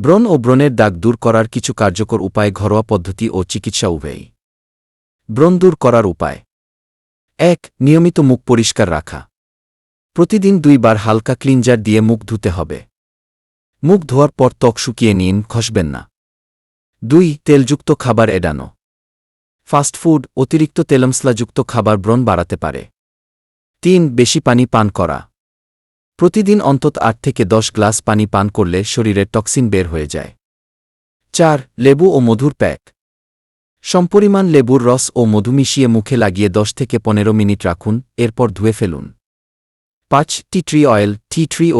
ব্রণ ও ব্রণের দাগ দূর করার কিছু কার্যকর উপায় ঘরোয়া পদ্ধতি ও চিকিৎসা উভয়ই। ব্রণ দূর করার উপায়। এক, নিয়মিত মুখ পরিষ্কার রাখা। প্রতিদিন দুইবার হালকা ক্লিনজার দিয়ে মুখ ধুতে হবে। মুখ ধোয়ার পর ত্বক শুকিয়ে নিন, খসবেন না। দুই, তেলযুক্ত খাবার এড়ানো। ফাস্টফুড অতিরিক্ত তেলমসলাযুক্ত খাবার ব্রণ বাড়াতে পারে। তিন, বেশি পানি পান করা। প্রতিদিন অন্তত আট থেকে দশ গ্লাস পানি পান করলে শরীরের টক্সিন বের হয়ে যায়। চার, লেবু ও মধুর প্যাক। সমপরিমাণ লেবুর রস ও মধু মিশিয়ে মুখে লাগিয়ে দশ থেকে পনেরো মিনিট রাখুন, এরপর ধুয়ে ফেলুন। পাঁচ, tea tree oil, tea tree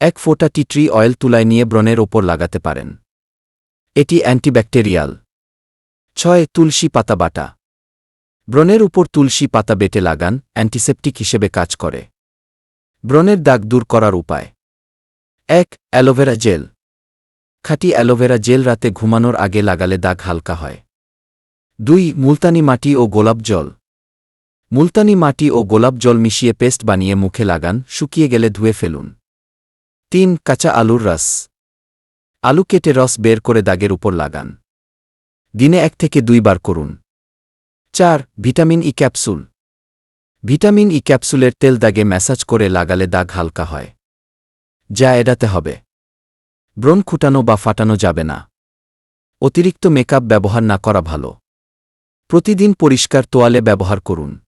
এক ফোঁটা টি ট্রি অয়েল তুলায় নিয়ে ব্রণের ওপর লাগাতে পারেন। এটি অ্যান্টিব্যাকটেরিয়াল। ছয়, তুলসী পাতা বাটা। ব্রণের উপর তুলসী পাতা বেটে লাগান, অ্যান্টিসেপটিক হিসেবে কাজ করে। ব্রণের দাগ দূর করার উপায়। এক, অ্যালোভেরা জেল। খাঁটি অ্যালোভেরা জেল রাতে ঘুমানোর আগে লাগালে দাগ হালকা হয়। দুই, মুলতানি মাটি ও গোলাপ জল। মুলতানি মাটি ও গোলাপ জল মিশিয়ে পেস্ট বানিয়ে মুখে লাগান, শুকিয়ে গেলে ধুয়ে ফেলুন। তিন, কাঁচা আলুর রস। আলু কেটে রস বের করে দাগের উপর লাগান। দিনে এক থেকে দুইবার করুন। চার, vitamin E capsule. Vitamin E ক্যাপসুলের তেল দাগে ম্যাসাজ করে লাগালে দাগ হালকা হয়। যা এড়াতে হবে। ব্রণ খুটানো বা ফাটানো যাবে না। অতিরিক্ত মেকআপ ব্যবহার না করা ভালো। প্রতিদিন পরিষ্কার তোয়ালে ব্যবহার করুন।